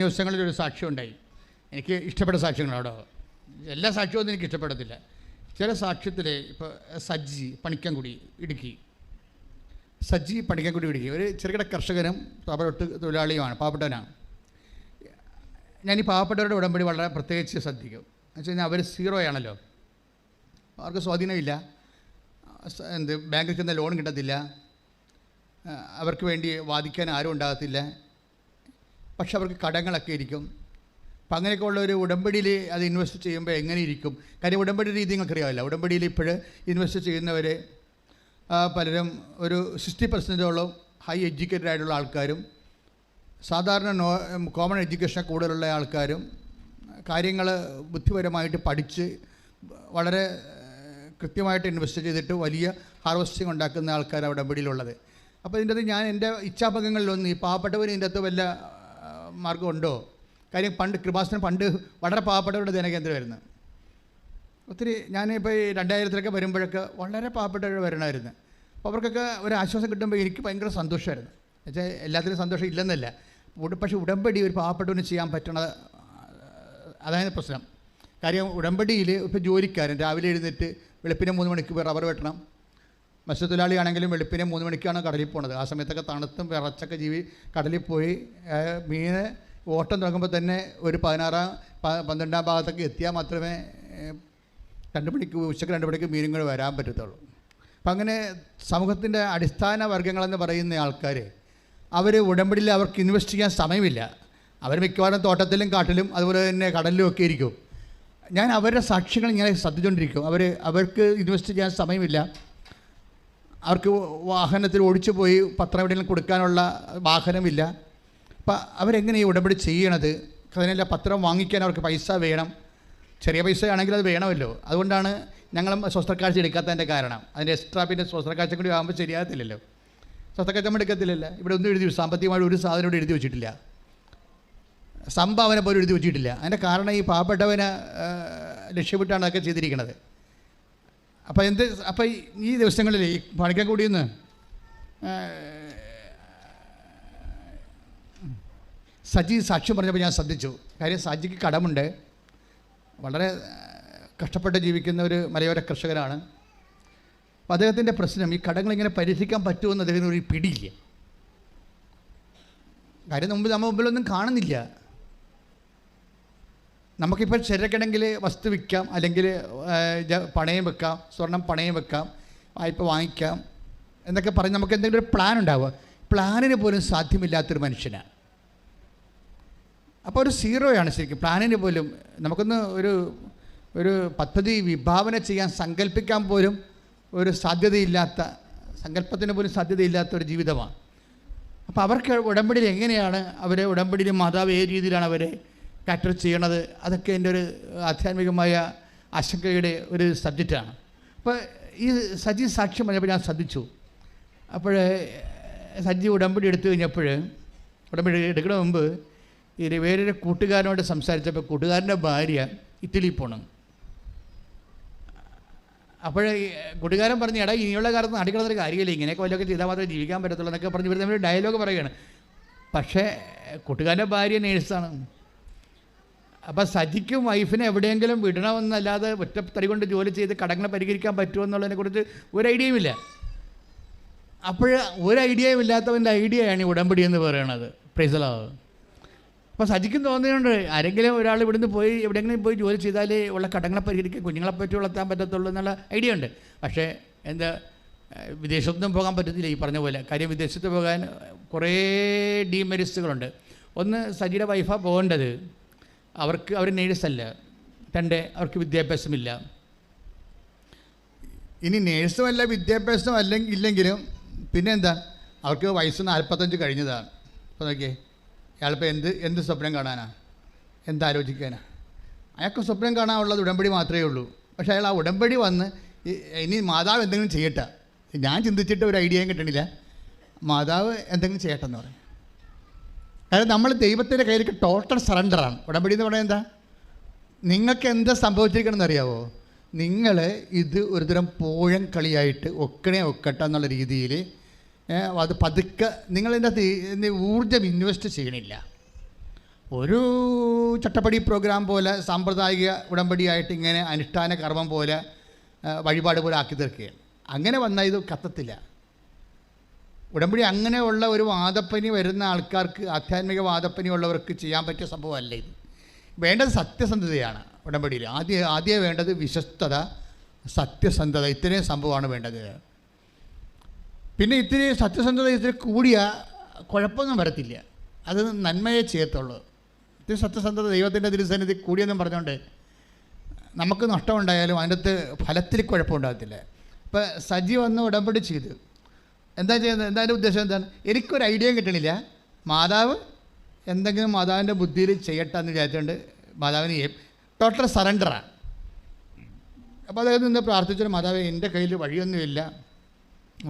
ദിവസങ്ങളിൽ ഒരു സാക്ഷ്യം ഉണ്ടായി എനിക്ക് ഇഷ്ടപ്പെട്ട സാക്ഷ്യങ്ങളാണ്? എല്ലാ സാക്ഷ്യവും എനിക്ക് ഇഷ്ടപ്പെടത്തില്ല. ചില സാക്ഷ്യത്തിൽ ഇപ്പോൾ സജ്ജി പണിക്കൻകുടി ഇടുക്കി. സജ്ജി പണിക്കൻകുടി ഇടുക്കി. ഒരു ചെറുകിട കർഷകനും പാവപ്പെട്ട് തൊഴിലാളിയുമാണ് പാവപ്പെട്ടവനാണ്. ഞാൻ ഈ പാവപ്പെട്ടവരുടെ ഉടമ്പടി വളരെ പ്രത്യേകിച്ച് ശ്രദ്ധിക്കും. എന്ന് വെച്ച് കഴിഞ്ഞാൽ അവർ സീറോ ആണല്ലോ. അവർക്ക് സ്വാധീനമില്ല. എന്ത് ബാങ്കിൽ ചെന്ന ലോൺ കിട്ടത്തില്ല. അവർക്ക് വേണ്ടി വാദിക്കാൻ ആരും ഉണ്ടാകത്തില്ല. പക്ഷെ അവർക്ക് കടങ്ങളൊക്കെ ഇരിക്കും. അപ്പം അങ്ങനെയൊക്കെ ഉള്ള ഒരു ഉടമ്പടിയിൽ അത് ഇൻവെസ്റ്റ് ചെയ്യുമ്പോൾ എങ്ങനെ ഇരിക്കും? കാര്യം ഉടമ്പടി രീതി നിങ്ങൾക്ക് നിങ്ങൾക്കറിയാമല്ലോ. ഉടമ്പടിയിൽ ഇപ്പോൾ ഇൻവെസ്റ്റ് ചെയ്യുന്നവർ പലരും ഒരു സിക്സ്റ്റി പെർസെന്റോളം ഹൈ എഡ്യൂക്കേറ്റഡ് ആയിട്ടുള്ള ആൾക്കാരും സാധാരണ നോ കോമൺ എഡ്യൂക്കേഷൻ കൂടുതലുള്ള ആൾക്കാരും കാര്യങ്ങൾ ബുദ്ധിപരമായിട്ട് പഠിച്ച് വളരെ കൃത്യമായിട്ട് ഇൻവെസ്റ്റ് ചെയ്തിട്ട് വലിയ ഹാർവസ്റ്റിംഗ് ഉണ്ടാക്കുന്ന ആൾക്കാർ അവിടെ ഉടമ്പടിയിലുള്ളത്. അപ്പോൾ ഇതിന്റെ അകത്ത് ഞാൻ എന്റെ ഇച്ഛാഭംഗങ്ങളിലൊന്നും ഈ പാവപ്പെട്ടവർ ഇതിന്റെ അകത്ത് വല്ല മാർഗമുണ്ടോ? കാര്യം പണ്ട് കൃപാസനം പണ്ട് വളരെ പാവപ്പെട്ടവരുടെ ധനകേന്ദ്രമായിരുന്നു. ഒത്തിരി ഞാനിപ്പോൾ ഈ രണ്ടായിരത്തിലൊക്കെ വരുമ്പോഴൊക്കെ വളരെ പാവപ്പെട്ടവർ വരണമായിരുന്നു. അപ്പോൾ അവർക്കൊക്കെ ഒരു ആശ്വാസം കിട്ടുമ്പോൾ എനിക്ക് ഭയങ്കര സന്തോഷമായിരുന്നു. എന്നുവെച്ചാൽ എല്ലാത്തിനും സന്തോഷം ഇല്ലെന്നല്ല. പക്ഷെ ഉടമ്പടി ഒരു പാവപ്പെട്ടവന് ചെയ്യാൻ പറ്റണ അതായത് പ്രശ്നം. കാര്യം ഉടമ്പടിയിൽ ഇപ്പോൾ ജോലിക്കാരൻ രാവിലെ എഴുന്നേറ്റ് വെളുപ്പിനെ മൂന്ന് മണിക്ക് റബ്ബർ വെട്ടണം. മത്സ്യത്തൊഴിലാളിയാണെങ്കിലും വെളുപ്പിനെ മൂന്ന് മണിക്കാണ് കടലിൽ പോണത്. ആ സമയത്തൊക്കെ തണുത്തും വിറച്ചൊക്കെ ജീവി കടലിൽ പോയി മീന് ഓട്ടം തുടങ്ങുമ്പോൾ തന്നെ ഒരു പതിനാറാം പന്ത്രണ്ടാം ഭാഗത്തൊക്കെ എത്തിയാൽ മാത്രമേ രണ്ട് മണിക്ക് ഉച്ചയ്ക്ക് രണ്ട് മണിക്ക് മീനുകൾ വരാൻ പറ്റത്തുള്ളൂ. അപ്പം അങ്ങനെ സമൂഹത്തിന്റെ അടിസ്ഥാന വർഗങ്ങളെന്ന് പറയുന്ന ആൾക്കാർ അവർ ഉടമ്പടിയിൽ അവർക്ക് ഇൻവെസ്റ്റ് ചെയ്യാൻ സമയമില്ല. അവർ മിക്കവാറും തോട്ടത്തിലും കാട്ടിലും അതുപോലെ തന്നെ കടലിലും ഒക്കെ ഇരിക്കും. ഞാൻ അവരുടെ സാക്ഷ്യങ്ങൾ ഇങ്ങനെ ശ്രദ്ധിച്ചുകൊണ്ടിരിക്കും അവർ അവർക്ക് ഇൻവെസ്റ്റ് ചെയ്യാൻ സമയമില്ല. അവർക്ക് വാഹനത്തിൽ ഓടിച്ചു പോയി പത്രം എവിടെയെങ്കിലും കൊടുക്കാനുള്ള വാഹനമില്ല. അപ്പം അവരെങ്ങനെ ഈ ഉടമ്പടി ചെയ്യണത്? അതിനല്ല പത്രം വാങ്ങിക്കാൻ അവർക്ക് പൈസ വേണം. ചെറിയ പൈസ ആണെങ്കിൽ അത് വേണമല്ലോ. അതുകൊണ്ടാണ് ഞങ്ങളും സ്വസ്ഥക്കാഴ്ച എടുക്കാത്തതിന്റെ കാരണം. അതിന്റെ എക്സ്ട്രാ പിന്നെ സ്വസ്ഥക്കാഴ്ച കൂടി ആകുമ്പോൾ ശരിയാകത്തില്ലല്ലോ. സ്വസ്ഥക്കാഴ്ച നമ്മൾ എടുക്കത്തില്ലല്ലോ. ഇവിടെ ഒന്നും എഴുതി സാമ്പത്തികമായിട്ട് ഒരു സാധനം ഇവിടെ എഴുതി വെച്ചിട്ടില്ല. സംഭാവന പോലും എഴുതി വെച്ചിട്ടില്ല. അതിന്റെ കാരണം ഈ പാവപ്പെട്ടവനെ ലക്ഷ്യമിട്ടാണ് അതൊക്കെ ചെയ്തിരിക്കുന്നത് അപ്പോൾ എന്ത് അപ്പോൾ ഈ- ദിവസങ്ങളിൽ ഈ പണിക്കൻകൂടിയിൽ നിന്ന് സജി സാക്ഷ്യം പറഞ്ഞപ്പോൾ ഞാൻ ശ്രദ്ധിച്ചു. കാര്യം സജിക്ക് കടമുണ്ട്. വളരെ കഷ്ടപ്പെട്ട് ജീവിക്കുന്ന ഒരു മലയോര കർഷകനാണ്. അപ്പോൾ അദ്ദേഹത്തിന്റെ പ്രശ്നം ഈ കടങ്ങളിങ്ങനെ പരിഹരിക്കാൻ പറ്റുമെന്ന് അദ്ദേഹത്തിന് ഒരു പിടിയില്ല. കാര്യം മുമ്പ് നമ്മൾ മുമ്പിലൊന്നും കാണുന്നില്ല. നമുക്കിപ്പോൾ ചിരക്കണമെങ്കിൽ വസ്തു വിൽക്കാം അല്ലെങ്കിൽ പണയം വെക്കാം സ്വർണം പണയം വെക്കാം വായ്പ വാങ്ങിക്കാം എന്നൊക്കെ പറഞ്ഞ് നമുക്ക് എന്തെങ്കിലും ഒരു പ്ലാൻ ഉണ്ടാവുക. പ്ലാനിന് പോലും സാധ്യമില്ലാത്തൊരു മനുഷ്യനാണ് അപ്പോൾ ഒരു സീറോയാണ് ശരിക്കും. പ്ലാനിന് പോലും നമുക്കൊന്ന് ഒരു ഒരു പദ്ധതി വിഭാവന ചെയ്യാൻ സങ്കല്പിക്കാൻ പോലും ഒരു സാധ്യതയില്ലാത്ത സങ്കല്പത്തിന് പോലും സാധ്യതയില്ലാത്ത ഒരു ജീവിതമാണ്. അപ്പോൾ അവർക്ക് ഉടമ്പടിയിൽ എങ്ങനെയാണ്? അവരെ ഉടമ്പടിയിൽ മാതാവ് ഏത് രീതിയിലാണ് അവരെ കാറ്റർ ചെയ്യണത് അതൊക്കെ എന്റെ ഒരു ആധ്യാത്മികമായ ആശങ്കയുടെ ഒരു സബ്ജക്റ്റാണ് അപ്പോൾ ഈ സജി സാക്ഷ്യം പറഞ്ഞപ്പോൾ ഞാൻ ശ്രദ്ധിച്ചു. അപ്പോൾ സജി ഉടമ്പടി എടുത്തു കഴിഞ്ഞപ്പോൾ ഉടമ്പടി എടുക്കണ മുമ്പ് ഈ വേറൊരു കൂട്ടുകാരനോട് സംസാരിച്ചപ്പോൾ കൂട്ടുകാരന്റെ ഭാര്യ ഇറ്റലിയിൽ പോകണം അപ്പോൾ കൂട്ടുകാരൻ പറഞ്ഞു എടാ ഇനിയുള്ള കാലത്ത് നാട്ടിക്കിടന്നൊരു കാര്യമില്ല. ഇങ്ങനെയൊക്കെ വല്ലതൊക്കെ ചെയ്താൽ മാത്രമേ ജീവിക്കാൻ പറ്റത്തുള്ളൂ എന്നൊക്കെ പറഞ്ഞ് ഇവർ തമ്മിൽ ഡയലോഗ് പറയുകയാണ്. പക്ഷേ കൂട്ടുകാരന്റെ ഭാര്യ നേഴ്സാണ് അപ്പോൾ സജിക്കും വൈഫിനെ എവിടെയെങ്കിലും വിടണമെന്നല്ലാതെ ഒറ്റത്തടി കൊണ്ട് ജോലി ചെയ്ത് കടങ്ങളെ പരിഹരിക്കാൻ പറ്റുമോ എന്നുള്ളതിനെക്കുറിച്ച് ഒരു ഐഡിയയും ഇല്ല. അപ്പോൾ ഒരു ഐഡിയയും ഇല്ലാത്തവന്റെ ഐഡിയയാണ് ഈ ഉടമ്പടി എന്ന് പറയണത്. പ്രൈസലാവ്. അപ്പോൾ സജിക്കും തോന്നിയുണ്ട് ആരെങ്കിലും ഒരാൾ ഇവിടുന്ന് പോയി എവിടെയെങ്കിലും പോയി ജോലി ചെയ്താലേ ഉള്ള കടങ്ങളെ പരിഹരിക്കാൻ കുഞ്ഞുങ്ങളെ പറ്റി വളർത്താൻ പറ്റത്തുള്ളൂ എന്നുള്ള ഐഡിയ ഉണ്ട് പക്ഷേ എന്താ വിദേശത്തൊന്നും പോകാൻ പറ്റത്തില്ല ഈ പറഞ്ഞ പോലെ. കാര്യം വിദേശത്ത് പോകാൻ കുറേ ഡീമെരിറ്റ്സുകളുണ്ട് ഒന്ന് സജിയുടെ വൈഫാണ് പോകേണ്ടത്. അവർക്ക് അവർ നേഴ്സല്ല. തന്റെ അവർക്ക് വിദ്യാഭ്യാസമില്ല. ഇനി നേഴ്സുമല്ല വിദ്യാഭ്യാസം അല്ലെങ്കിൽ ഇല്ലെങ്കിലും പിന്നെന്താ? അവർക്ക് വയസ്സ് നാൽപ്പത്തഞ്ച് കഴിഞ്ഞതാണ്. അപ്പോൾ നോക്കിയേ അയാളിപ്പോൾ എന്ത് എന്ത് സ്വപ്നം കാണാനാ? എന്താലോചിക്കാനാ? അയാൾക്ക് സ്വപ്നം കാണാനുള്ളത് ഉടമ്പടി മാത്രമേ ഉള്ളൂ. പക്ഷേ അയാൾ ആ ഉടമ്പടി വന്ന് ഇനി മാതാവ് എന്തെങ്കിലും ചെയ്യട്ടെ. ഞാൻ ചിന്തിച്ചിട്ട് ഒരു ഐഡിയയും കിട്ടണില്ല. മാതാവ് എന്തെങ്കിലും ചെയ്യട്ടെ എന്ന് പറയും. കാരണം നമ്മൾ ദൈവത്തിന്റെ കയ്യിലേക്ക് ടോട്ടൽ സറണ്ടറാണ് ഉടമ്പടി എന്ന് പറയുന്നത് എന്താ? നിങ്ങൾക്ക് എന്താ സംഭവിച്ചിരിക്കണമെന്ന് അറിയാവോ? നിങ്ങൾ ഇത് ഒരു തരം പോഴം കളിയായിട്ട് ഒക്കണേ ഒക്കട്ടെ എന്നുള്ള രീതിയിൽ അത് പതുക്കെ നിങ്ങളിതിന്റെ ഊർജം ഇൻവെസ്റ്റ് ചെയ്യണില്ല. ഒരു ചട്ടപ്പടി പ്രോഗ്രാം പോലെ സാമ്പ്രദായിക ഉടമ്പടിയായിട്ട് ഇങ്ങനെ അനുഷ്ഠാന കർമ്മം പോലെ വഴിപാട് പോലെ ആക്കി തീർക്കുകയാണ്. അങ്ങനെ വന്നാൽ ഇത് കത്തത്തില്ല. ഉടമ്പടി അങ്ങനെയുള്ള ഒരു വാദപ്പനി വരുന്ന ആൾക്കാർക്ക് ആധ്യാത്മിക വാദപ്പനി ഉള്ളവർക്ക് ചെയ്യാൻ പറ്റിയ സംഭവമല്ല ഇത്? വേണ്ടത് സത്യസന്ധതയാണ് ഉടമ്പടിയിൽ. ആദ്യ ആദ്യം വേണ്ടത് വിശ്വസ്തത സത്യസന്ധത. ഇത്രയും സംഭവമാണ് വേണ്ടത്. പിന്നെ ഇത്തിരി സത്യസന്ധത ഇത്തിരി കൂടിയ കുഴപ്പമൊന്നും വരത്തില്ല. അത് നന്മയെ ചെയ്യത്തുള്ളൂ. ഇത്തിരി സത്യസന്ധത ദൈവത്തിന്റെ തിരുസന്നിധി കൂടിയെന്നും പറഞ്ഞുകൊണ്ട് നമുക്ക് നഷ്ടമുണ്ടായാലും അതിനകത്ത് ഫലത്തിൽ കുഴപ്പമുണ്ടാകത്തില്ല. ഇപ്പോൾ സജി വന്ന് ഉടമ്പടി ചെയ്തു. എന്താ ചെയ്യുന്നത്? എന്താ എന്റെ ഉദ്ദേശം എന്താണ്? എനിക്കൊരു ഐഡിയയും കിട്ടണില്ല. മാതാവ് എന്തെങ്കിലും മാതാവിന്റെ ബുദ്ധിയിൽ ചെയ്യട്ടെ എന്ന് വിചാരിച്ചുകൊണ്ട് മാതാവിന് ടോട്ടൽ സറണ്ടറാണ് അപ്പോൾ അദ്ദേഹം നിന്ന് പ്രാർത്ഥിച്ചൊരു മാതാവ് എന്റെ കയ്യിൽ വഴിയൊന്നുമില്ല.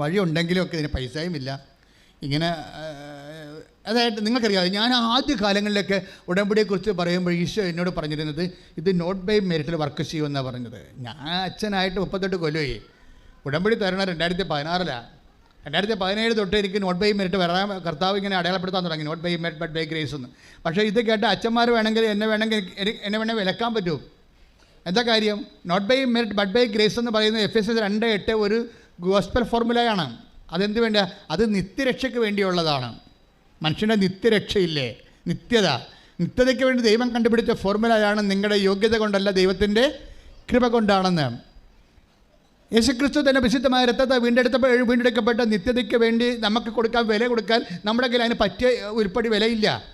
വഴി ഉണ്ടെങ്കിലും ഒക്കെ ഇതിന് പൈസയും ഇല്ല. ഇങ്ങനെ അതായത് നിങ്ങൾക്കറിയാം ഞാൻ ആദ്യ കാലങ്ങളിലൊക്കെ ഉടമ്പടിയെക്കുറിച്ച് പറയുമ്പോൾ ഈശോ എന്നോട് പറഞ്ഞിരുന്നത് ഇത് നോട്ട് ബൈ മെറിറ്റിൽ വർക്ക് ചെയ്യുമെന്നാണ് പറഞ്ഞത്. ഞാൻ അച്ഛനായിട്ട് മുപ്പത്തെട്ട് കൊല്ലമായി ഉടമ്പടി തരണ രണ്ടായിരത്തി പതിനാറിലാണ് രണ്ടായിരത്തി പതിനേഴ് തൊട്ട് എനിക്ക് നോട്ട് ബൈ മെറിറ്റ് വരാൻ കർത്താവ് ഇങ്ങനെ അടയാളപ്പെടുത്താൻ തുടങ്ങി. Not by merit but by grace എന്ന്. പക്ഷേ ഇത് കേട്ട അച്ഛന്മാർ വേണമെങ്കിൽ എന്നെ വേണമെങ്കിൽ എന്നെ വേണമെങ്കിൽ വിലക്കാൻ പറ്റും. എന്താ കാര്യം? Not by merit but by grace എന്ന് പറയുന്നത് എഫ് എസ് എസ് രണ്ട് എട്ട് ഒരു ഗോസ്പൽ ഫോർമുലയാണ്. അതെന്ത് വേണ്ട അത് നിത്യരക്ഷയ്ക്ക് വേണ്ടിയുള്ളതാണ്. മനുഷ്യന്റെ നിത്യരക്ഷയില്ലേ? നിത്യത. നിത്യതയ്ക്ക് വേണ്ടി ദൈവം കണ്ടുപിടിച്ച ഫോർമുലയാണ് നിങ്ങളുടെ യോഗ്യത കൊണ്ടല്ല ദൈവത്തിന്റെ കൃപ കൊണ്ടാണെന്ന്. യേശുക്രിസ്തു തന്നെ വിശുദ്ധമായ രക്തത്തെ വീണ്ടെടുത്തപ്പോൾ വീണ്ടെടുക്കപ്പെട്ട നിത്യതയ്ക്ക് വേണ്ടി നമുക്ക് കൊടുക്കാൻ വില കൊടുക്കാൻ നമ്മുടെ കയ്യിൽ അതിന് പറ്റിയ ഉരുപ്പടി വിലയില്ല.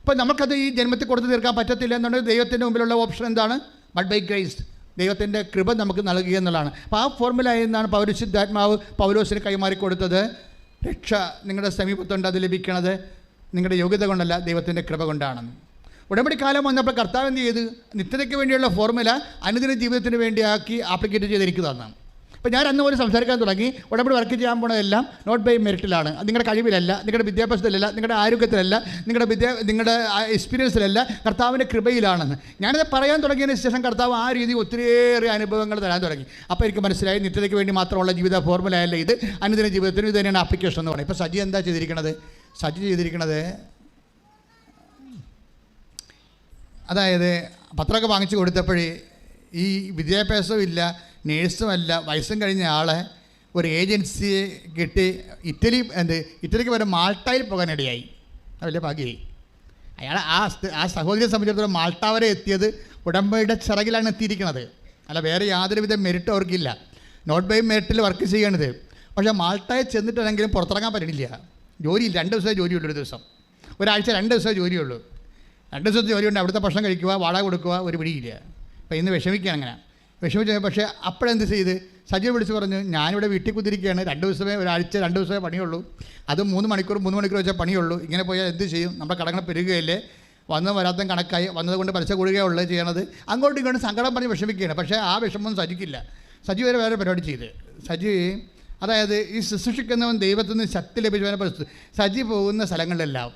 അപ്പോൾ നമുക്കത് ഈ ജന്മത്തിൽ കൊടുത്തു തീർക്കാൻ പറ്റത്തില്ല എന്നുണ്ടെങ്കിൽ ദൈവത്തിന്റെ മുമ്പിലുള്ള ഓപ്ഷൻ എന്താണ്? ബട്ട് ബൈ ഗ്രേസ് ദൈവത്തിന്റെ കൃപ നമുക്ക് നൽകുക എന്നുള്ളതാണ്. അപ്പോൾ ആ ഫോർമുലയിൽ നിന്നാണ് പൗരശുദ്ധാത്മാവ് പൗലോസിന് കൈമാറി കൊടുത്തത്. രക്ഷ നിങ്ങളുടെ സമീപത്തുണ്ട് അത് ലഭിക്കണത്. നിങ്ങളുടെ യോഗ്യത കൊണ്ടല്ല ദൈവത്തിന്റെ കൃപ കൊണ്ടാണെന്ന്. ഉടമ്പടി കാലം വന്നപ്പോൾ കർത്താവ് എന്ത് ചെയ്ത്? നിത്യതയ്ക്ക് വേണ്ടിയുള്ള ഫോർമുല അനുദിന ജീവിതത്തിന് വേണ്ടിയാക്കി ആപ്ലിക്കേറ്റ് ചെയ്തിരിക്കുന്നതാണ്. അപ്പോൾ ഞാൻ അന്ന് പോലും സംസാരിക്കാൻ തുടങ്ങി. ഉടമ്പടി വർക്ക് ചെയ്യാൻ പോണതെല്ലാം നോട്ട് ബൈ മെറിറ്റിലാണ് നിങ്ങളുടെ കഴിവിലല്ല നിങ്ങളുടെ വിദ്യാഭ്യാസത്തിലല്ല നിങ്ങളുടെ ആരോഗ്യത്തിലല്ല നിങ്ങളുടെ വിദ്യാ നിങ്ങളുടെ എക്സ്പീരിയൻസിലല്ല കർത്താവിന്റെ കൃപയിലാണെന്ന്. ഞാനത് പറയാൻ തുടങ്ങിയതിന് ശേഷം കർത്താവ് ആ രീതി ഒത്തിരിയേറെ അനുഭവങ്ങൾ തരാൻ തുടങ്ങി. അപ്പോൾ എനിക്ക് മനസ്സിലായി നിത്യതയ്ക്ക് വേണ്ടി മാത്രമുള്ള ജീവിത ഫോർമുല അല്ല ഇത്. അനുദിന ജീവിതത്തിന് ഇത് തന്നെയാണ് ആപ്ലിക്കേഷൻ എന്ന് പറയുന്നത്. ഇപ്പോൾ സജി എന്താ ചെയ്തിരിക്കുന്നത് സജി ചെയ്തിരിക്കുന്നത് അതായത് പത്രമൊക്കെ വാങ്ങിച്ചു കൊടുത്തപ്പോഴേ ഈ വിദ്യാഭ്യാസവും ഇല്ല നേഴ്സുമല്ല വയസ്സും കഴിഞ്ഞ ആളെ ഒരു ഏജൻസിയെ കിട്ടി ഇറ്റലി എന്ത് ഇറ്റലിക്ക് വരെ മാൾട്ടയിൽ പോകാനിടയായി. അത് വലിയ ഭാഗ്യമായി. അയാൾ ആ ആ സഹോദരിയെ സംബന്ധിച്ചിടത്തോളം മാൾട്ട വരെ എത്തിയത് ഉടമ്പയുടെ ചിറകിലാണ് എത്തിയിരിക്കുന്നത്. അല്ല വേറെ യാതൊരുവിധ മെരിറ്റ് അവർക്കില്ല. നോട്ട് ബൈ മെറിറ്റിൽ വർക്ക് ചെയ്യണത്. പക്ഷേ മാൾട്ടയിൽ ചെന്നിട്ടാണെങ്കിലും പുറത്തിറങ്ങാൻ പറ്റണില്ല. ജോലി രണ്ട് ദിവസമേ ജോലിയുള്ളൂ ഒരു ദിവസം. ഒരാഴ്ച രണ്ട് ദിവസമേ ജോലിയുള്ളൂ. രണ്ട് ദിവസത്തെ ഉണ്ട് അവിടുത്തെ ഭക്ഷണം കഴിക്കുക വാടക കൊടുക്കുക ഒരു പിടിയില്ല. അപ്പോൾ ഇന്ന് വിഷമിക്കുകയാണ് അങ്ങനെ. വിഷമിച്ച്. പക്ഷേ അപ്പോഴെന്ത് ചെയ്ത്? സജീവ് വിളിച്ച് പറഞ്ഞു ഞാനിവിടെ വീട്ടിൽ കുതിരിക്കുകയാണ് രണ്ട് ദിവസമേ ഒരാഴ്ച രണ്ട് ദിവസമേ പണിയുള്ളൂ. അത് മൂന്ന് മണിക്കൂർ മൂന്ന് മണിക്കൂർ വെച്ചാൽ പണിയുള്ളൂ. ഇങ്ങനെ പോയാൽ എന്ത് ചെയ്യും? നമ്മുടെ കടങ്ങൾ പെരുകയല്ലേ വന്നും വരാത്ത കണക്കായി വന്നതുകൊണ്ട് പലിശ ഉള്ളു ചെയ്യണത്. അങ്ങോട്ടും ഇങ്ങോട്ടും സങ്കടം പറഞ്ഞ് വിഷമിക്കുകയാണ്. പക്ഷേ ആ വിഷമം സജിക്കില്ല. സജി വരെ വേറെ പരിപാടി ചെയ്ത്. സജി അതായത് ഈ ശുശ്രൂഷിക്കുന്നവൻ ദൈവത്തിൽ നിന്ന് ശക്തി ലഭിച്ചവനെ പരിസ്ഥിതി സജി പോകുന്ന സ്ഥലങ്ങളിലെല്ലാം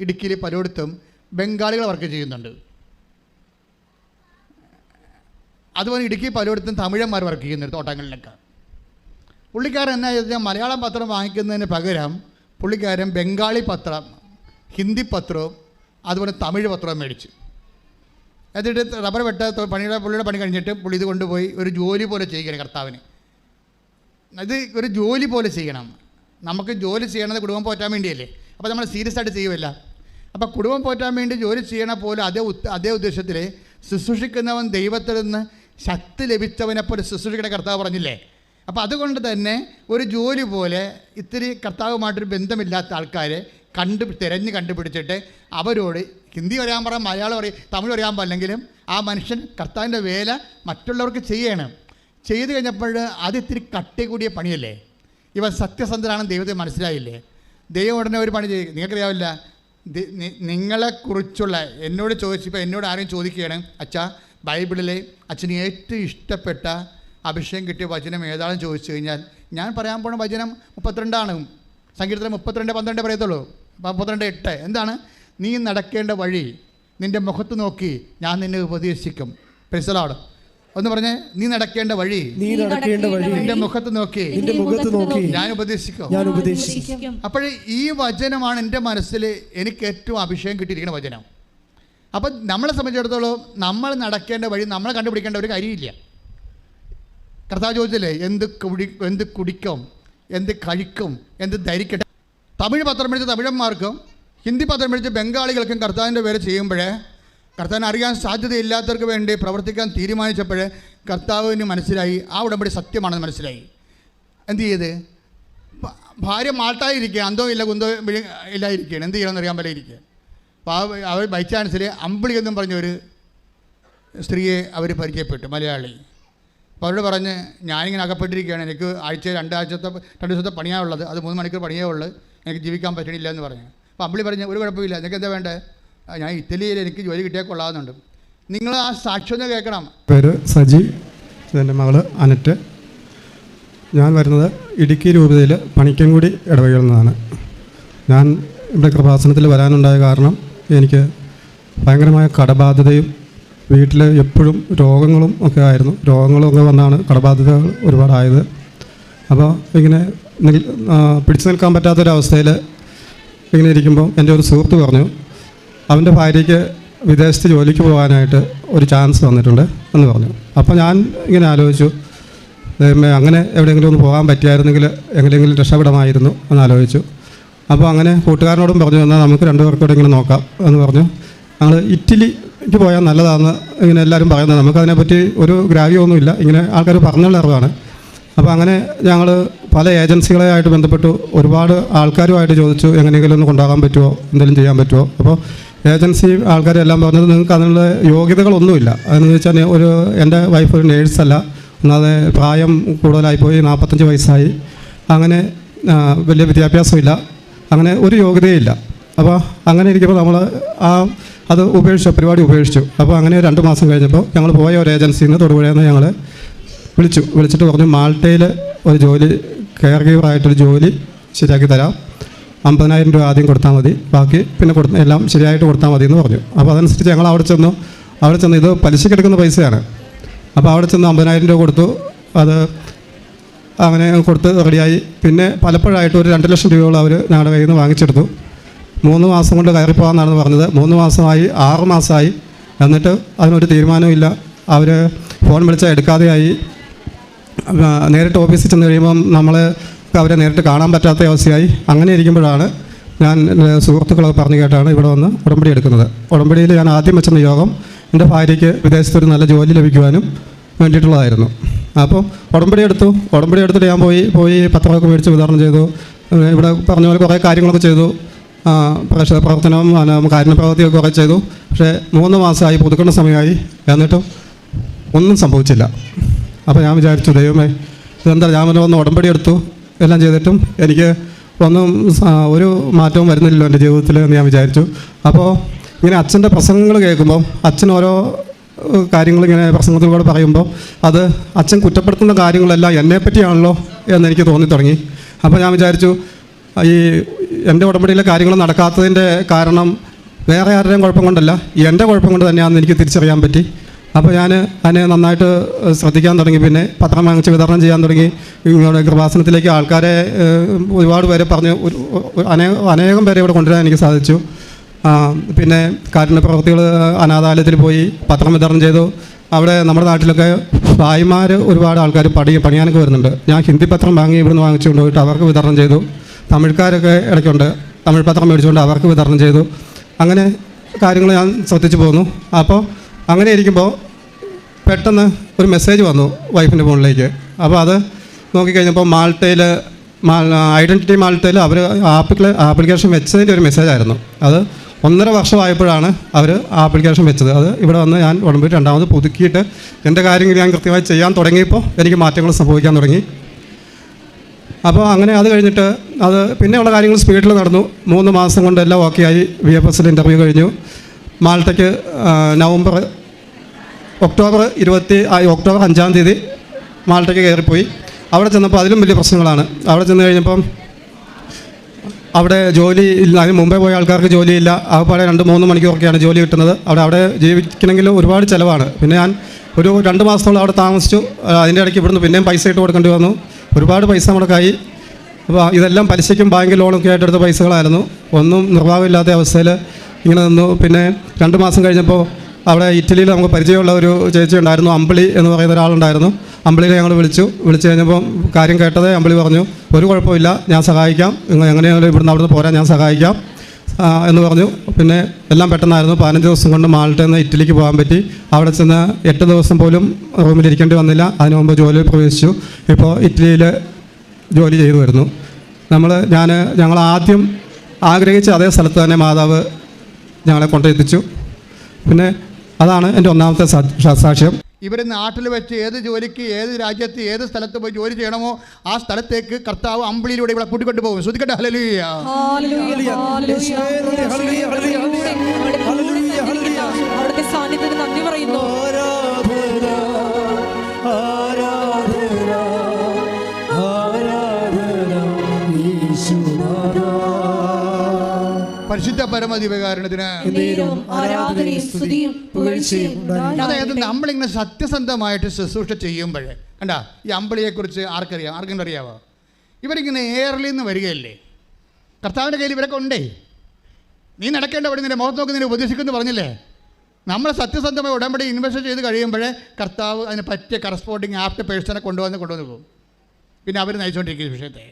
ഇടുക്കിയിൽ പലയിടത്തും ബംഗാളികൾ വർക്ക് ചെയ്യുന്നുണ്ട്. അതുപോലെ ഇടുക്കി പലയിടത്തും തമിഴന്മാർ വർക്ക് ചെയ്യുന്നുണ്ട് തോട്ടങ്ങളിലൊക്കെ. പുള്ളിക്കാരൻ എന്നാ ചോദിച്ചാൽ മലയാളം പത്രം വാങ്ങിക്കുന്നതിന് പകരം പുള്ളിക്കാരൻ ബംഗാളി പത്രം ഹിന്ദി പത്രവും അതുപോലെ തമിഴ് പത്രവും മേടിച്ചു. എന്നിട്ട് റബ്ബർ വെട്ട പണിയുടെ പുള്ളിയുടെ പണി കഴിഞ്ഞിട്ട് പുള്ളി ഇത് കൊണ്ടുപോയി ഒരു ജോലി പോലെ ചെയ്യണം കർത്താവിന്. ഇത് ഒരു ജോലി പോലെ ചെയ്യണം. നമുക്ക് ജോലി ചെയ്യണത് കുടുംബം പോറ്റാൻ വേണ്ടിയല്ലേ? അപ്പോൾ നമ്മൾ സീരിയസ് ആയിട്ട് ചെയ്യുമല്ല അപ്പോൾ കുടുംബം പോറ്റാൻ വേണ്ടി ജോലി ചെയ്യണ പോലെ അതേ അതേ ഉദ്ദേശത്തിൽ ശുശ്രൂഷിക്കുന്നവൻ ദൈവത്തിൽ നിന്ന് ശക്തി ലഭിച്ചവനെപ്പോലെ ശുശ്രൂഷയുടെ കർത്താവ് പറഞ്ഞില്ലേ? അപ്പോൾ അതുകൊണ്ട് തന്നെ ഒരു ജോലി പോലെ ഇത്തിരി കർത്താവുമായിട്ടൊരു ബന്ധമില്ലാത്ത ആൾക്കാരെ കണ്ടു തിരഞ്ഞ് കണ്ടുപിടിച്ചിട്ട് അവരോട് ഹിന്ദി പറയാൻ പറയാം മലയാളം അറിയാം തമിഴ് പറയാൻ പറ്റില്ലെങ്കിലും ആ മനുഷ്യൻ കർത്താവിന്റെ വേല മറ്റുള്ളവർക്ക് ചെയ്യണം. ചെയ്തു കഴിഞ്ഞപ്പോൾ അത് ഇത്തിരി കട്ടി കൂടിയ പണിയല്ലേ? ഇവൻ സത്യസന്ധനാണെന്ന് ദൈവത്തെ മനസ്സിലായില്ലേ? ദൈവം ഉടനെ ഒരു പണി ചെയ്യും. നിങ്ങൾക്കറിയാവില്ല നിങ്ങളെക്കുറിച്ചുള്ള എന്നോട് ചോദിച്ചപ്പോൾ എന്നോട് ആരും ചോദിക്കുകയാണ് അച്ഛാ ബൈബിളിലെ അച്ഛന് ഏറ്റവും ഇഷ്ടപ്പെട്ട അഭിഷേകം കിട്ടിയ വചനം ഏതാണെന്ന് ചോദിച്ചു കഴിഞ്ഞാൽ ഞാൻ പറയാൻ പോണ വചനം മുപ്പത്തിരണ്ടാണ്. സങ്കീർത്തനം മുപ്പത്തിരണ്ട് പന്ത്രണ്ട് പറയത്തുള്ളൂ. മുപ്പത്തിരണ്ട് എട്ട്. എന്താണ്? നീ നടക്കേണ്ട വഴി നിന്റെ മുഖത്ത് നോക്കി ഞാൻ നിന്നെ ഉപദേശിക്കും. പെരിസലാട് ഒന്ന് പറഞ്ഞേ നീ നടക്കേണ്ട വഴി നീ നടക്കേണ്ട വഴി നിന്റെ മുഖത്ത് നോക്കി നിന്റെ മുഖത്ത് നോക്കി ഞാൻ ഉപദേശിക്കും. ഞാൻ ഉപദേശിക്കും. അപ്പോൾ ഈ വചനമാണ് എന്റെ മനസ്സിൽ എനിക്ക് ഏറ്റവും അഭിഷേകം കിട്ടിയിരിക്കുന്ന വചനം. അപ്പം നമ്മളെ സംബന്ധിച്ചിടത്തോളം നമ്മൾ നടക്കേണ്ട വഴി നമ്മൾ കണ്ടുപിടിക്കേണ്ട ഒരു കാര്യമില്ല. കർത്താവ് ചോദിച്ചില്ലേ എന്ത് കുടി എന്ത് കുടിക്കും എന്ത് കഴിക്കും എന്ത് ധരിക്കട്ടെ? തമിഴ് പത്രം പിടിച്ച തമിഴന്മാർക്കും ഹിന്ദി പത്രം പിടിച്ച ബംഗാളികൾക്കും കർത്താവിന്റെ പേര് ചെയ്യുമ്പോഴേ കർത്താവിന് അറിയാൻ സാധ്യതയില്ലാത്തവർക്ക് വേണ്ടി പ്രവർത്തിക്കാൻ തീരുമാനിച്ചപ്പോൾ കർത്താവിന് മനസ്സിലായി. ആ ഉടമ്പടി സത്യമാണെന്ന് മനസ്സിലായി. എന്ത് ചെയ്ത്? ഭാര്യ മാട്ടായിരിക്കുക അന്തോ ഇല്ല കുന്തോ വിഴി ഇല്ലായിരിക്കുകയാണ് എന്ത് ചെയ്യണമെന്ന് അറിയാൻ പോലെ ഇരിക്കുക അവർ ബൈ ചാൻസിൽ അമ്പിളി എന്നും പറഞ്ഞൊരു സ്ത്രീയെ അവർ പരിചയപ്പെട്ടു മലയാളി. അപ്പോൾ അവരോട് പറഞ്ഞ് ഞാനിങ്ങനെ അകപ്പെട്ടിരിക്കുകയാണ്. എനിക്ക് ആഴ്ച രണ്ടാഴ്ചത്തെ രണ്ട് ദിവസത്തെ പണിയാണുള്ളത് അത് മൂന്ന് മണിക്കൂർ പണിയേ ഉള്ളൂ. എനിക്ക് ജീവിക്കാൻ പറ്റണില്ല എന്ന് പറഞ്ഞു. അപ്പോൾ അമ്പിളി പറഞ്ഞ് ഒരു കുഴപ്പമില്ല. നിനക്ക് എന്താ വേണ്ടേ? ഞാൻ ഇറ്റലിയിൽ എനിക്ക് ജോലി കിട്ടിയാൽ കൊള്ളാമെന്നുണ്ട്. നിങ്ങൾ ആ സാക്ഷ്യം കേൾക്കണം. പേര് സജി എന്റെ മകൾ അനറ്റ്. ഞാൻ വരുന്നത് ഇടുക്കി രൂപതയിൽ പണിക്കൻകുടി ഇടവകയിൽ നിന്നാണ്. ഞാൻ ഇവിടെ കൃപാസനത്തിൽ വരാനുണ്ടായ കാരണം എനിക്ക് ഭയങ്കരമായ കടബാധ്യതയും വീട്ടിൽ എപ്പോഴും രോഗങ്ങളും ഒക്കെ ആയിരുന്നു. രോഗങ്ങളും ഒക്കെ വന്നാണ് കടബാധ്യതകൾ ഒരുപാടായത്. അപ്പോൾ ഇങ്ങനെ പിടിച്ചു നിൽക്കാൻ പറ്റാത്തൊരവസ്ഥയിൽ ഇങ്ങനെ ഇരിക്കുമ്പോൾ എന്റെ ഒരു സുഹൃത്ത് പറഞ്ഞു അവന്റെ ഭാര്യയ്ക്ക് വിദേശത്ത് ജോലിക്ക് പോകാനായിട്ട് ഒരു ചാൻസ് വന്നിട്ടുണ്ട് എന്ന് പറഞ്ഞു. അപ്പോൾ ഞാൻ ഇങ്ങനെ ആലോചിച്ചു അങ്ങനെ എവിടെയെങ്കിലും ഒന്ന് പോകാൻ പറ്റിയായിരുന്നെങ്കിൽ എങ്ങനെയെങ്കിലും രക്ഷപ്പെടമായിരുന്നു എന്ന് ആലോചിച്ചു. അപ്പോൾ അങ്ങനെ കൂട്ടുകാരനോടും പറഞ്ഞു എന്നാൽ നമുക്ക് രണ്ടുപേർക്കൂടെ ഇങ്ങനെ നോക്കാം എന്ന് പറഞ്ഞു. ഞങ്ങൾ ഇറ്റലിക്ക് പോയാൽ നല്ലതാണ് ഇങ്ങനെ എല്ലാവരും പറയുന്നത്. നമുക്കതിനെപ്പറ്റി ഒരു ഗ്രാഹ്യമൊന്നുമില്ല ഇങ്ങനെ ആൾക്കാർ പറഞ്ഞുള്ള അറിവാണ്. അപ്പോൾ അങ്ങനെ ഞങ്ങൾ പല ഏജൻസികളായിട്ട് ബന്ധപ്പെട്ടു. ഒരുപാട് ആൾക്കാരുമായിട്ട് ചോദിച്ചു എങ്ങനെയെങ്കിലും ഒന്ന് കൊണ്ടാകാൻ പറ്റുമോ? എന്തെങ്കിലും ചെയ്യാൻ പറ്റുമോ? അപ്പോൾ ഏജൻസി ആൾക്കാരെല്ലാം പറഞ്ഞത് നിങ്ങൾക്ക് അതിനുള്ള യോഗ്യതകളൊന്നുമില്ല. അതെന്ന് വെച്ചാൽ ഒരു എന്റെ വൈഫ് ഒരു നേഴ്സല്ല ഒന്നാതെ പ്രായം കൂടുതലായിപ്പോയി നാൽപ്പത്തഞ്ച് വയസ്സായി. അങ്ങനെ വലിയ വിദ്യാഭ്യാസമില്ല. അങ്ങനെ ഒരു യോഗ്യതയില്ല അപ്പോൾ അങ്ങനെ ഇരിക്കുമ്പോൾ നമ്മൾ ആ അത് ഉപേക്ഷിച്ചു പരിപാടി ഉപേക്ഷിച്ചു. അപ്പോൾ അങ്ങനെ രണ്ട് മാസം കഴിഞ്ഞപ്പോൾ ഞങ്ങൾ പോയ ഒരു ഏജൻസിയിൽ നിന്ന് തൊടുപുഴയിൽ നിന്ന് ഞങ്ങൾ വിളിച്ചു. വിളിച്ചിട്ട് പറഞ്ഞു മാൾട്ടയിൽ ഒരു ജോലി കെയർ ഗീവറായിട്ടൊരു ജോലി ശരിയാക്കി തരാം. അമ്പതിനായിരം രൂപ ആദ്യം കൊടുത്താൽ മതി. ബാക്കി പിന്നെ കൊടുത്ത എല്ലാം ശരിയായിട്ട് കൊടുത്താൽ മതി എന്ന് പറഞ്ഞു. അപ്പോൾ അതനുസരിച്ച് ഞങ്ങൾ അവിടെ ചെന്നു. അവിടെ ചെന്ന് ഇത് പലിശക്കെടുക്കുന്ന പൈസയാണ്. അപ്പോൾ അവിടെ ചെന്ന് അമ്പതിനായിരം രൂപ കൊടുത്തു. അത് അങ്ങനെ കൊടുത്ത് റെഡിയായി. പിന്നെ പലപ്പോഴായിട്ട് ഒരു രണ്ട് ലക്ഷം രൂപയോളം അവർ ഞങ്ങളുടെ കയ്യിൽ നിന്ന് വാങ്ങിച്ചെടുത്തു. മൂന്ന് മാസം കൊണ്ട് കയറി പോകാമെന്നാണ് പറഞ്ഞത്. മൂന്ന് മാസമായി ആറ് മാസമായി. എന്നിട്ട് അതിനൊരു തീരുമാനമില്ല അവർ ഫോൺ വിളിച്ചാൽ എടുക്കാതെയായി. നേരിട്ട് ഓഫീസിൽ ചെന്ന് കഴിയുമ്പം നമ്മൾ അവരെ നേരിട്ട് കാണാൻ പറ്റാത്ത അവസ്ഥയായി. അങ്ങനെ ഇരിക്കുമ്പോഴാണ് ഞാൻ സുഹൃത്തുക്കളൊക്കെ പറഞ്ഞു കേട്ടാണ് ഇവിടെ വന്ന് ഉടമ്പടി എടുക്കുന്നത്. ഉടമ്പടിയിൽ ഞാൻ ആദ്യം വെച്ച യോഗം എന്റെ ഭാര്യയ്ക്ക് വിദേശത്തൊരു നല്ല ജോലി ലഭിക്കുവാനും വേണ്ടിയിട്ടുള്ളതായിരുന്നു. അപ്പോൾ ഉടമ്പടി എടുത്തു. ഉടമ്പടി എടുത്തിട്ട് ഞാൻ പോയി പോയി പത്രമൊക്കെ മേടിച്ച് വിതരണം ചെയ്തു. ഇവിടെ പറഞ്ഞ പോലെ കുറേ കാര്യങ്ങളൊക്കെ ചെയ്തു. പ്രക്ഷ പ്രവർത്തനം കാരുണ്യ പ്രവർത്തിയൊക്കെ കുറേ ചെയ്തു. പക്ഷേ മൂന്ന് മാസമായി പുതുക്കുന്ന സമയമായി. എന്നിട്ടും ഒന്നും സംഭവിച്ചില്ല. അപ്പോൾ ഞാൻ വിചാരിച്ചു ദൈവമേ ഇതെന്താ? ഞാൻ വന്ന് ഉടമ്പടി എടുത്തു. എല്ലാം ചെയ്തിട്ടും എനിക്ക് ഒന്നും ഒരു മാറ്റവും വരുന്നില്ലല്ലോ എന്റെ ജീവിതത്തിൽ എന്ന് ഞാൻ വിചാരിച്ചു. അപ്പോൾ ഇങ്ങനെ അച്ഛന്റെ പ്രസംഗങ്ങൾ കേൾക്കുമ്പോൾ അച്ഛൻ ഓരോ കാര്യങ്ങളിങ്ങനെ പ്രസംഗത്തിലൂടെ പറയുമ്പോൾ അത് അച്ഛൻ കുറ്റപ്പെടുത്തുന്ന കാര്യങ്ങളെല്ലാം എന്നെ പറ്റിയാണല്ലോ എന്നെനിക്ക് തോന്നി തുടങ്ങി. അപ്പോൾ ഞാൻ വിചാരിച്ചു ഈ എന്റെ ഉടമ്പടിയിലെ കാര്യങ്ങൾ നടക്കാത്തതിന്റെ കാരണം വേറെ ആരുടെയും കുഴപ്പം കൊണ്ടല്ല എന്റെ കുഴപ്പം കൊണ്ട് തന്നെയാണെന്ന് എനിക്ക് തിരിച്ചറിയാൻ പറ്റി. അപ്പോൾ ഞാൻ അതിനെ നന്നായിട്ട് ശ്രദ്ധിക്കാൻ തുടങ്ങി പിന്നെ പത്രം വാങ്ങിച്ച് വിതരണം ചെയ്യാൻ തുടങ്ങി. ഇങ്ങനെ കൃപാസനത്തിലേക്ക് ആൾക്കാരെ ഒരുപാട് പേരെ പറഞ്ഞ് അനേകം പേരെ ഇവിടെ കൊണ്ടുവരാൻ എനിക്ക് സാധിച്ചു. പിന്നെ കാരുണ്യ പ്രവർത്തികൾ അനാഥാലയത്തിൽ പോയി പത്രം വിതരണം ചെയ്തു. അവിടെ നമ്മുടെ നാട്ടിലൊക്കെ ഭായിമാർ ഒരുപാട് ആൾക്കാർ പടി പണിയാനൊക്കെ വരുന്നുണ്ട്. ഞാൻ ഹിന്ദി പത്രം വാങ്ങി ഇവിടുന്ന് വാങ്ങിച്ചുകൊണ്ട് പോയിട്ട് അവർക്ക് വിതരണം ചെയ്തു. തമിഴ്ക്കാരൊക്കെ ഇടയ്ക്കുണ്ട്. തമിഴ് പത്രം മേടിച്ചുകൊണ്ട് അവർക്ക് വിതരണം ചെയ്തു. അങ്ങനെ കാര്യങ്ങൾ ഞാൻ ശ്രദ്ധിച്ചു പോന്നു. അപ്പോൾ അങ്ങനെ ഇരിക്കുമ്പോൾ പെട്ടെന്ന് ഒരു മെസ്സേജ് വന്നു വൈഫിന്റെ ഫോണിലേക്ക്. അപ്പോൾ അത് നോക്കിക്കഴിഞ്ഞപ്പോൾ മാൾട്ടയിൽ മാൾ ഐഡന്റിറ്റി മാൾട്ടയിൽ അവർ ആപ്ലിക്ക ആപ്ലിക്കേഷൻ വെച്ചതിന്റെ ഒരു മെസ്സേജായിരുന്നു. അത് ഒന്നര വർഷമായപ്പോഴാണ് അവർ ആപ്ലിക്കേഷൻ വെച്ചത്. അത് ഇവിടെ വന്ന് ഞാൻ ഉടമ്പ് രണ്ടാമത് പുതുക്കിയിട്ട് എന്റെ കാര്യങ്ങൾ ഞാൻ കൃത്യമായി ചെയ്യാൻ തുടങ്ങിയപ്പോൾ എനിക്ക് മാറ്റങ്ങൾ സംഭവിക്കാൻ തുടങ്ങി. അപ്പോൾ അങ്ങനെ അത് കഴിഞ്ഞിട്ട് അത് പിന്നെയുള്ള കാര്യങ്ങൾ സ്പീഡിൽ നടന്നു. മൂന്ന് മാസം കൊണ്ട് എല്ലാം ഓക്കെ ആയി. വി എഫ് എസിൽ ഇന്റർവ്യൂ കഴിഞ്ഞു. മാൾട്ടയ്ക്ക് നവംബർ ഒക്ടോബർ ഇരുപത്തി ഒക്ടോബർ അഞ്ചാം തീയതി മാൾട്ടയ്ക്ക് കയറിപ്പോയി. അവിടെ ചെന്നപ്പോൾ അതിലും വലിയ പ്രശ്നങ്ങളാണ്. അവിടെ ചെന്ന് കഴിഞ്ഞപ്പം അവിടെ ജോലി ഇല്ല. അതിന് മുമ്പേ പോയ ആൾക്കാർക്ക് ജോലിയില്ല ആകപ്പാടെ രണ്ട് മൂന്ന് മണിക്കൂറൊക്കെയാണ് ജോലി കിട്ടുന്നത്. അവിടെ അവിടെ ജീവിക്കണമെങ്കിൽ ഒരുപാട് ചിലവാണ്. പിന്നെ ഞാൻ ഒരു രണ്ട് മാസത്തോളം അവിടെ താമസിച്ചു. അതിന്റെ ഇടയ്ക്ക് ഇവിടുന്ന് പിന്നെയും പൈസ ഇട്ട് കൊടുക്കേണ്ടി വന്നു. ഒരുപാട് പൈസ മുടക്കായി അപ്പോൾ ഇതെല്ലാം പലിശയ്ക്കും ബാങ്ക് ലോണൊക്കെ ആയിട്ട് എടുത്ത പൈസകളായിരുന്നു. ഒന്നും നിർവാഹമില്ലാത്ത അവസ്ഥയിൽ ഇങ്ങനെ നിന്നു. പിന്നെ രണ്ട് മാസം കഴിഞ്ഞപ്പോൾ അവിടെ ഇറ്റലിയിൽ നമുക്ക് പരിചയമുള്ള ഒരു ചേച്ചി ഉണ്ടായിരുന്നു അമ്പിളി എന്ന് പറയുന്ന ഒരാളുണ്ടായിരുന്നു. അമ്പിളിയെ ഞങ്ങൾ വിളിച്ചു. വിളിച്ചു കഴിഞ്ഞപ്പം കാര്യം കേട്ടത് അമ്പിളി പറഞ്ഞു ഒരു കുഴപ്പമില്ല ഞാൻ സഹായിക്കാം. നിങ്ങൾ എങ്ങനെയാണെങ്കിലും ഇവിടുന്ന് അവിടുന്ന് പോരാൻ ഞാൻ സഹായിക്കാം. എന്ന് പറഞ്ഞു. പിന്നെ എല്ലാം പെട്ടെന്നായിരുന്നു. പതിനഞ്ച് ദിവസം കൊണ്ട് മാൾട്ടയിൽ നിന്ന് ഇറ്റലിക്ക് പോകാൻ പറ്റി. അവിടെ ചെന്ന് എട്ട് ദിവസം പോലും റൂമിൽ ഇരിക്കേണ്ടി വന്നില്ല. അതിനു മുമ്പ് ജോലിയിൽ പ്രവേശിച്ചു. ഇപ്പോൾ ഇറ്റലിയിൽ ജോലി ചെയ്തു വരുന്നു. നമ്മൾ ഞാൻ ഞങ്ങൾ ആദ്യം ആഗ്രഹിച്ച അതേ സ്ഥലത്ത് തന്നെ മാതാവ് ഞങ്ങളെ കൊണ്ടെത്തിച്ചു. പിന്നെ അതാണ് എന്റെ ഒന്നാമത്തെ സാക്ഷ്യം. ഇവർ നാട്ടിൽ വെച്ച് ഏത് ജോലിക്ക് ഏത് രാജ്യത്ത് ഏത് സ്ഥലത്ത് പോയി ജോലി ചെയ്യണമോ ആ സ്ഥലത്തേക്ക് കർത്താവ് അമ്പിളിയിലൂടെ ഇവിടെ കൂട്ടിക്കൊണ്ട് പോകും. ശ്രദ്ധിക്കട്ടെ അവിടുത്തെ സാന്നിധ്യത്തിന് നന്ദി പറയുന്നു. പരിശുദ്ധ പരമദിവകാരണത്തിന് അതായത്. നമ്മളിങ്ങനെ സത്യസന്ധമായിട്ട് ശുശ്രൂഷ ചെയ്യുമ്പോഴേ കണ്ട ഈ അമ്പിളിയെക്കുറിച്ച് ആർക്കറിയാം? ആർക്കെങ്കിലും അറിയാവോ? ഇവരിങ്ങനെ ഏറലിൽ നിന്ന് വരികയല്ലേ? കർത്താവിന്റെ കയ്യിൽ ഇവരൊക്കെ ഉണ്ടേ? നീ നടക്കേണ്ട വഴി നിന്റെ മുഖത്ത് നോക്കി നിന്നെ ഉപദേശിക്കുന്നു പറഞ്ഞില്ലേ? നമ്മൾ സത്യസന്ധമായി ഉടമ്പടി ഇൻവെസ്റ്റ് ചെയ്ത് കഴിയുമ്പോഴേ കർത്താവ് അതിന് പറ്റിയ കറസ്പോണ്ടിങ് ആപ്റ്റ് പേഴ്സണെ കൊണ്ടുവന്ന് കൊണ്ടുവന്ന് പോകും. പിന്നെ അവർ നയിച്ചുകൊണ്ടിരിക്കുന്ന ഈ വിഷയത്തെ.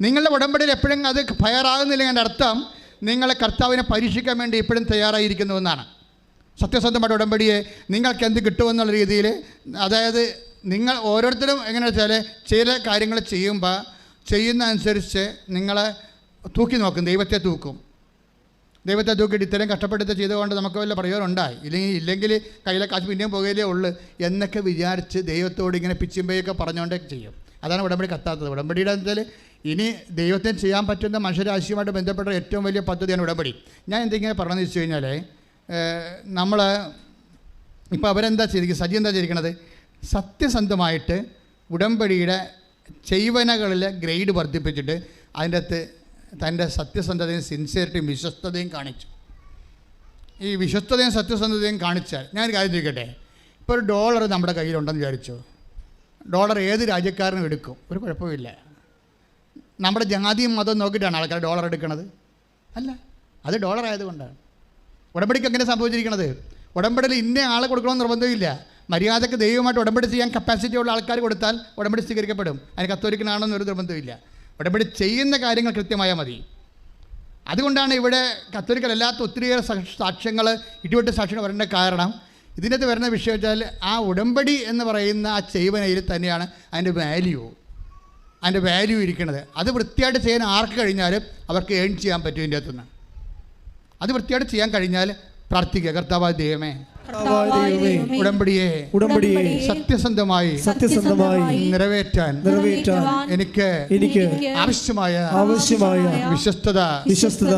നിങ്ങളുടെ ഉടമ്പടിയിൽ എപ്പോഴും അത് ഫയറാകുന്നില്ലെങ്കിൽ എന്റെ അർത്ഥം നിങ്ങളെ കർത്താവിനെ പരീക്ഷിക്കാൻ വേണ്ടി ഇപ്പോഴും തയ്യാറായിരിക്കുന്നുവെന്നാണ്. സത്യസന്ധമായിട്ട് ഉടമ്പടിയെ നിങ്ങൾക്ക് എന്ത് കിട്ടുമെന്നുള്ള രീതിയിൽ അതായത് നിങ്ങൾ ഓരോരുത്തരും എങ്ങനെയാണെന്ന് വെച്ചാൽ ചില കാര്യങ്ങൾ ചെയ്യുമ്പോൾ ചെയ്യുന്ന അനുസരിച്ച് നിങ്ങളെ തൂക്കി നോക്കും ദൈവത്തെ തൂക്കും. ദൈവത്തെ തൂക്കിയിട്ട് ഇത്രയും കഷ്ടപ്പെടുത്ത ചെയ്തുകൊണ്ട് നമുക്ക് വല്ല പ്രയോജനം ഉണ്ടായി ഇല്ലെങ്കിൽ ഇല്ലെങ്കിൽ കയ്യിലെ കാശ് പിന്നെയും പോകലേ ഉള്ളൂ എന്നൊക്കെ വിചാരിച്ച് ദൈവത്തോട് ഇങ്ങനെ പിച്ചിമ്പയൊക്കെ പറഞ്ഞുകൊണ്ടേ ചെയ്യും. അതാണ് ഉടമ്പടി കത്താത്തത്. ഉടമ്പടിയുടെ വെച്ചാൽ ഇനി ദൈവത്തിന് ചെയ്യാൻ പറ്റുന്ന മനുഷ്യരാശിയുമായിട്ട് ബന്ധപ്പെട്ട ഏറ്റവും വലിയ പദ്ധതിയാണ് ഉടമ്പടി. ഞാൻ എന്തെങ്കിലും പറഞ്ഞതെന്ന് വെച്ച് കഴിഞ്ഞാൽ നമ്മൾ ഇപ്പോൾ അവരെന്താ ചെയ്തിരിക്കുന്നത് സജി എന്താ ചെയ്തിരിക്കണത്? സത്യസന്ധമായിട്ട് ഉടമ്പടിയുടെ ചെയ്വനകളിലെ ഗ്രേഡ് വർദ്ധിപ്പിച്ചിട്ട് അതിന്റെ അകത്ത് തന്റെ സത്യസന്ധതയും സിൻസിയറിറ്റിയും വിശ്വസ്തതയും കാണിച്ചു. ഈ വിശ്വസ്തതയും സത്യസന്ധതയും കാണിച്ചാൽ ഞാനൊരു കാര്യം ചോദിക്കട്ടെ? ഇപ്പോൾ ഒരു ഡോളർ നമ്മുടെ കയ്യിലുണ്ടെന്ന് വിചാരിച്ചു? ഡോളർ ഏത് രാജ്യക്കാരനും എടുക്കും. ഒരു കുഴപ്പമില്ല നമ്മുടെ ജാതിയും മതവും നോക്കിയിട്ടാണ് ആൾക്കാർ ഡോളർ എടുക്കുന്നത് അല്ല അത് ഡോളർ ആയതുകൊണ്ടാണ്. ഉടമ്പടിക്ക് എങ്ങനെ സംഭവിച്ചിരിക്കുന്നത് ഉടമ്പടിയിൽ ഇന്ന ആളെ കൊടുക്കണമെന്ന് നിർബന്ധമില്ല. മര്യാദയ്ക്ക് ദൈവമായിട്ട് ഉടമ്പടി ചെയ്യാൻ കപ്പാസിറ്റി ഉള്ള ആൾക്കാർ കൊടുത്താൽ ഉടമ്പടി സ്വീകരിക്കപ്പെടും. അതിന് കത്തോലിക്കനാണോ എന്നൊരു നിർബന്ധമില്ല. ഉടമ്പടി ചെയ്യുന്ന കാര്യങ്ങൾ കൃത്യമായാൽ മതി. അതുകൊണ്ടാണ് ഇവിടെ കത്തോലിക്കലല്ലാത്ത ഒത്തിരിയേറെ സാക്ഷ്യങ്ങൾ ഇടിവെട്ട് സാക്ഷ്യങ്ങൾ വരേണ്ട കാരണം ഇതിനകത്ത് വരുന്ന വിഷയം വെച്ചാൽ ആ ഉടമ്പടി എന്ന് പറയുന്ന ആ ചെയ്വനയിൽ തന്നെയാണ് അതിന്റെ വാല്യൂ അതിന്റെ വാല്യൂ ഇരിക്കുന്നത് അത് വൃത്തിയായിട്ട് ചെയ്യാൻ ആർക്ക് കഴിഞ്ഞാലും അവർക്ക് ഏൺ ചെയ്യാൻ പറ്റും ഇതിന്റെ അകത്തുനിന്ന്. അത് വൃത്തിയായിട്ട് ചെയ്യാൻ കഴിഞ്ഞാൽ പ്രാർത്ഥിക്കുക. കർത്താവായ ദൈവമേ ഉടമ്പടിയെ ഉടമ്പടിയെ സത്യസന്ധമായി സത്യസന്ധമായി നിറവേറ്റാൻ നിറവേറ്റാൻ എനിക്ക് എനിക്ക് ആവശ്യമായ ആവശ്യമായ വിശ്വസ്തത വിശ്വസ്തത